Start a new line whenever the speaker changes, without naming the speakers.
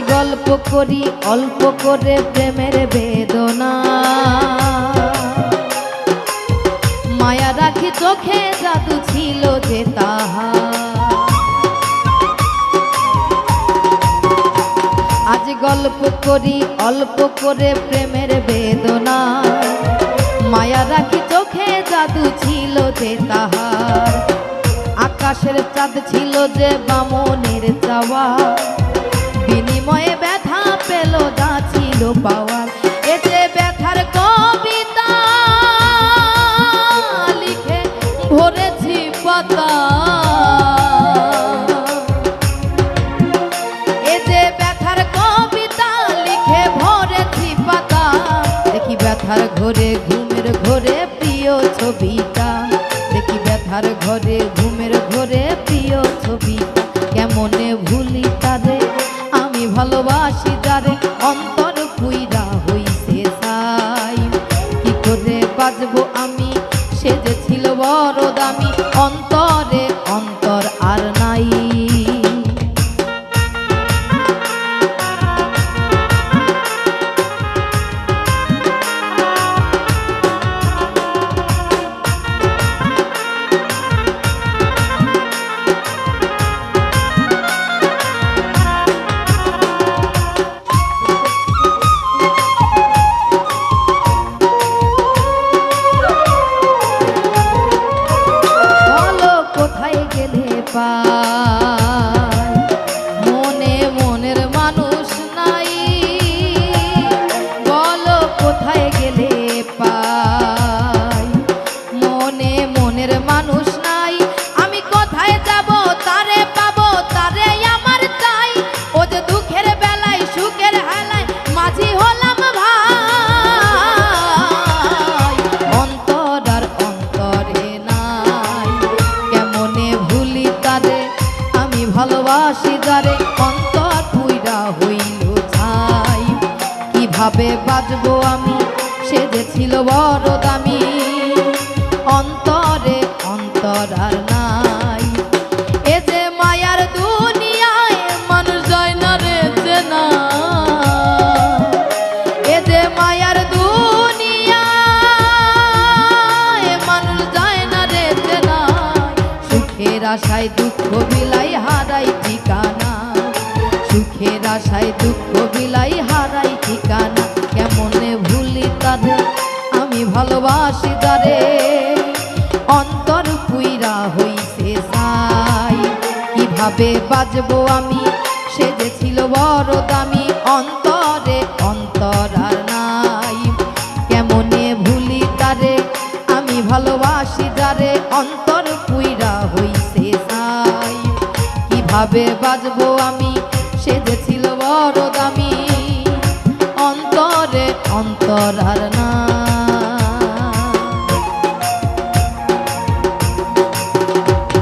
গল্প করি, অল্প করে প্রেমের বেদনা। মায়া রাখি চোখে জাদু ছিল যে তাহা। আজ গল্প করি, অল্প করে প্রেমের বেদনা। মায়া রাখি চোখে জাদু ছিল যে তাহার আকাশের চাঁদ ছিল যে বামনের চাওয়া। বিনিময়ে ব্যথা পেল, যা ছিল পাওয়ার। এ যে ব্যথার কবিতা লিখে ভরেছি পাতা। এ ব্যথার কবিতা লিখে ভরেছি পাতা। দেখি ব্যথার ঘরে, ঘুমের ঘরে প্রিয় ছবিটা। দেখি ব্যথার ঘরে, ঘুমের ঘরে প্রিয় ছবিটা। ভালোবাসি যারে অন্তর পুইরা হইল ছাই। কীভাবে বাজবো আমি? সেজেছিল আশায় দুঃখ বিলাই হারাই ঠিকানা। সুখের আশায় দুঃখ বিলাই হারাই ঠিকানা। কেমনে ভুলি তাদের আমি ভালোবাসি তারে। অন্তর পুইরা হইছে সাই কীভাবে বাজবো আমি? সে যে ছিল বড় দামি। অন্তরে অন্তর আর নাই। কেমনে ভুলি তারে আমি ভালোবাসি যারে অন্তর কীভাবে বাজবো আমি? সেজেছিল বড় দামি। অন্তরে অন্তর আর নাই